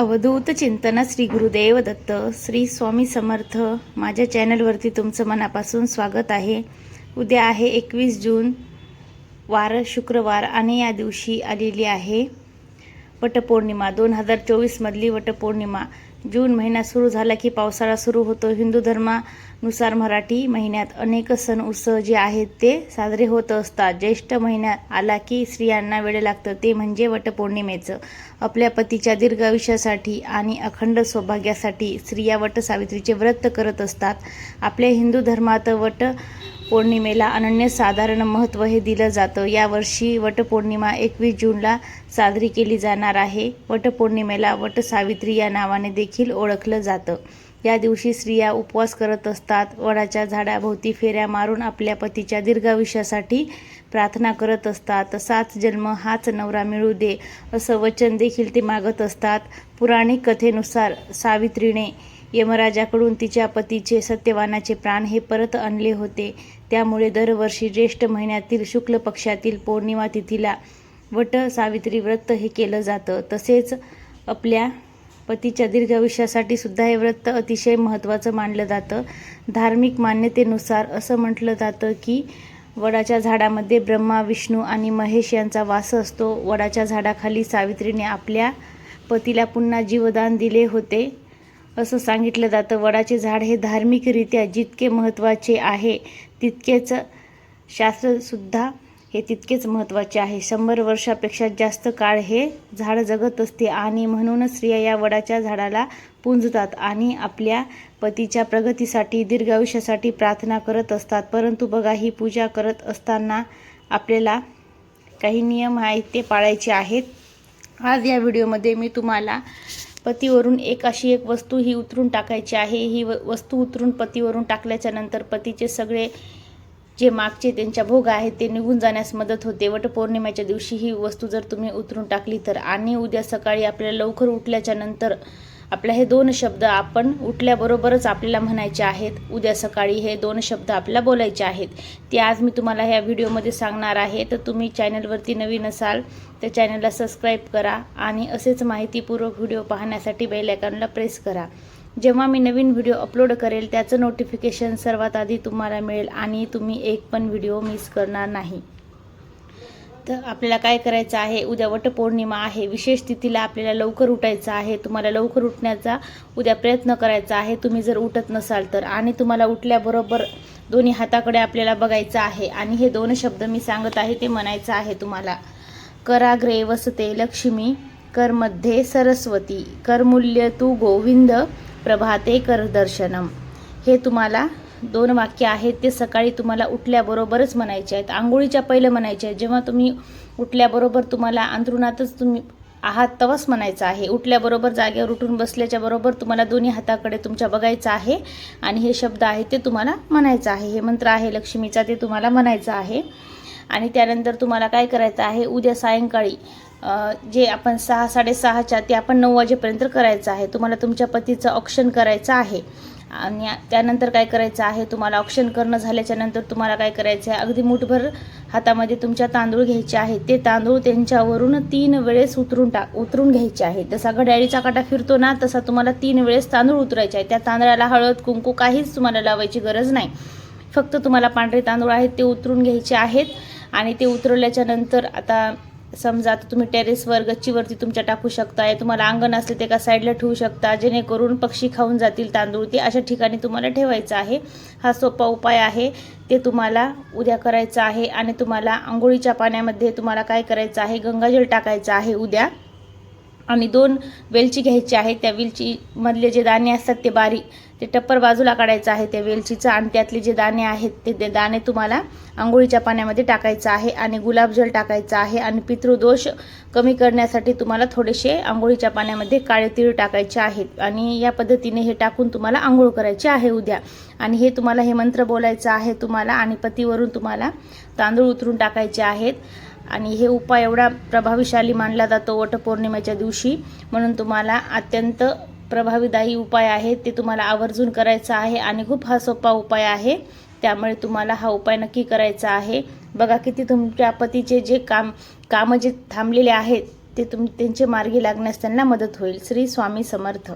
अवधूत चिंतन श्री गुरुदेव दत्त श्री स्वामी समर्थ. माझ्या चॅनलवरती तुमचं मनापासून स्वागत आहे. उद्या आहे एकवीस जून वार शुक्रवार आणि या दिवशी आलेली आहे वटपौर्णिमा. दोन हजार चोवीसमधली वटपौर्णिमा. जून महिना सुरू झाला की पावसाळा सुरू होतो. हिंदू धर्मानुसार मराठी महिन्यात अनेक सण उत्सव जे आहेत ते साजरे होत असतात. ज्येष्ठ महिन्यात आला की स्त्रियांना वेळ लागतं ते म्हणजे वटपौर्णिमेचं. आपल्या पतीच्या दीर्घ आयुष्यासाठी आणि अखंड सौभाग्यासाठी स्त्रिया वट सावित्रीचे व्रत करत असतात. आपल्या हिंदू धर्मात वट पौर्णिमेला अनन्यसाधारण महत्त्व हे दिलं जातं. यावर्षी वटपौर्णिमा एकवीस जूनला साजरी केली जाणार आहे. वटपौर्णिमेला वटसावित्री या नावाने देखील ओळखलं जातं. या दिवशी स्त्रिया उपवास करत असतात. वडाच्या झाडाभोवती फेऱ्या मारून आपल्या पतीच्या दीर्घायुष्यासाठी प्रार्थना करत असतात. सात जन्म हाच नवरा मिळू दे असं वचन देखील ते मागत असतात. पुराणिक कथेनुसार सावित्रीने यमराजाकडून तिच्या पतीचे सत्यवानाचे प्राण हे परत आणले होते. त्यामुळे दरवर्षी ज्येष्ठ महिन्यातील शुक्ल पक्षातील पौर्णिमा तिथीला वट सावित्री व्रत हे केलं जातं. तसेच आपल्या पतीच्या दीर्घायुष्यासाठी सुद्धा हे व्रत अतिशय महत्त्वाचं मानलं जातं. धार्मिक मान्यतेनुसार असं म्हटलं जातं की वडाच्या झाडामध्ये ब्रह्मा विष्णू आणि महेश यांचा वास असतो. वडाच्या झाडाखाली सावित्रीने आपल्या पतीला पुन्हा जीवदान दिले होते. असं सांगितलं जातं. वडाचे झाड हे धार्मिकरित्या जितके महत्त्वाचे आहे तितकेच शास्त्रसुद्धा हे तितकेच महत्त्वाचे आहे. शंभर वर्षापेक्षा जास्त काळ हे झाड जगत असते आणि म्हणूनच स्त्रिया या वडाच्या झाडाला पुंजतात आणि आपल्या पतीच्या प्रगतीसाठी दीर्घायुष्यासाठी प्रार्थना करत असतात. परंतु बघा ही पूजा करत असताना आपल्याला काही नियम आहेत ते पाळायचे आहेत. आज या व्हिडिओमध्ये मी तुम्हाला पतीवरून एक अशी एक वस्तू ही उतरून टाकायची आहे. ही व वस्तू उतरून पतीवरून टाकल्याच्या नंतर पतीचे सगळे जे मागचे त्यांच्या भोग आहेत ते निघून जाण्यास मदत होते. वटपौर्णिमेच्या दिवशी ही वस्तू जर तुम्ही उतरून टाकली तर. आणि उद्या सकाळी आपल्याला लवकर उठल्याच्या नंतर आपल्या हे दोन शब्द आपण उठल्याबरोबरच आपल्याला म्हणायचे आहेत. उद्या सकाळी हे दोन शब्द आपल्याला बोलायचे आहेत. ते आज मी तुम्हाला ह्या व्हिडिओमध्ये सांगणार आहे. तर तुम्ही चॅनलवरती नवीन असाल तर चॅनलला सबस्क्राईब करा आणि असेच माहितीपूर्वक व्हिडिओ पाहण्यासाठी बेल आयकॉनला प्रेस करा. जेव्हा मी नवीन व्हिडिओ अपलोड करेल त्याचं नोटिफिकेशन सर्वात आधी तुम्हाला मिळेल आणि तुम्ही एक पण व्हिडिओ मिस करणार नाही. तर आपल्याला काय करायचं आहे? उद्या वटपौर्णिमा आहे. विशेष तिथीला आपल्याला लवकर उठायचं आहे. तुम्हाला लवकर उठण्याचा उद्या प्रयत्न करायचा आहे. तुम्ही जर उठत नसाल तर. आणि तुम्हाला उठल्याबरोबर दोन्ही हाताकडे आपल्याला बघायचं आहे. आणि हे दोन शब्द मी सांगत आहे ते म्हणायचं आहे तुम्हाला. कराग्रे वसते लक्ष्मी करमध्ये सरस्वती करमूल्य तू गोविंद प्रभाते करदर्शनम हे तुम्हाला दोन वाक्य आहेत ते सकाळी तुम्हाला उठल्याबरोबरच म्हणायचे आहेत. आंघोळीच्या पहिलं म्हणायचे आहेत. जेव्हा तुम्ही उठल्याबरोबर तुम्हाला अंथरुणातच तुम्ही आहात तवाच म्हणायचं आहे. उठल्याबरोबर जागेवर उठून बसल्याच्या बरोबर तुम्हाला दोन्ही हाताकडे तुमच्या बघायचं आहे आणि हे शब्द आहेत ते तुम्हाला म्हणायचं आहे. हे मंत्र आहे लक्ष्मीचा ते तुम्हाला म्हणायचं आहे. आणि त्यानंतर तुम्हाला काय करायचं आहे? उद्या सायंकाळी जे आपण सहा साडेसहाच्या ते आपण नऊ वाजेपर्यंत करायचं आहे. तुम्हाला तुमच्या पतीचं ऑप्शन करायचं आहे. आणि त्यानंतर काय करायचं आहे तुम्हाला ऑप्शन करणं झाल्याच्यानंतर तुम्हाला काय करायचं आहे अगदी मुठभर हातामध्ये तुमच्या तांदूळ घ्यायचे आहेत ते तांदूळ त्यांच्यावरून तीन वेळेस उतरून टाक उतरून घ्यायचे आहेत जसा घड्याळीचा काटा फिरतो ना तसा तुम्हाला तीन वेळेस तांदूळ उतरायचे आहे. त्या तांदळाला हळद कुंकू काहीच तुम्हाला लावायची गरज नाही. फक्त तुम्हाला पांढरे तांदूळ आहेत ते उतरून घ्यायचे आहेत आणि ते उतरवल्याच्यानंतर आता समजा आता तुम्ही टेरेसवर गच्चीवरती तुमच्या टाकू शकताय तुम्हाला अंगण असले ते एका साईडला ठेवू शकता जेणेकरून पक्षी खाऊन जातील तांदूळ ते अशा ठिकाणी तुम्हाला ठेवायचं आहे. हा सोपा उपाय आहे ते तुम्हाला उद्या करायचं आहे आणि तुम्हाला आंघोळीच्या पाण्यामध्ये तुम्हाला काय करायचं आहे गंगाजल टाकायचं आहे उद्या. आणि दोन वेलची घ्यायची आहे. त्या वेलचीमधले जे दाणे असतात ते बारीक ते टप्पर बाजूला काढायचं आहे त्या वेलचीचं आणि त्यातले जे दाणे आहेत ते ते दाणे तुम्हाला आंघोळीच्या पाण्यामध्ये टाकायचं आहे आणि गुलाबजल टाकायचं आहे आणि पितृदोष कमी करण्यासाठी तुम्हाला थोडेसे आंघोळीच्या पाण्यामध्ये काळे तीळ टाकायचे आहेत. आणि या पद्धतीने हे टाकून तुम्हाला आंघोळ करायची आहे उद्या. आणि हे तुम्हाला हे मंत्र बोलायचं आहे तुम्हाला आणि पतीवरून तुम्हाला तांदूळ उतरून टाकायचे आहेत. आणि हे उपाय एवढा प्रभावीशाली मानला जातो वटपौर्णिमेच्या दिवशी. म्हणून तुम्हाला अत्यंत प्रभावीदायी उपाय आहे ते तुम्हाला आवर्जून करायचा आहे आणि खूप हा सोपा उपाय आहे. त्यामुळे तुम्हाला हा उपाय नक्की करायचा आहे. बघा किती तुमच्या पतीचे जे काम कामं जे थांबलेले आहेत ते तुम त्यांचे मार्गी लागण्यास त्यांना मदत होईल. श्री स्वामी समर्थ.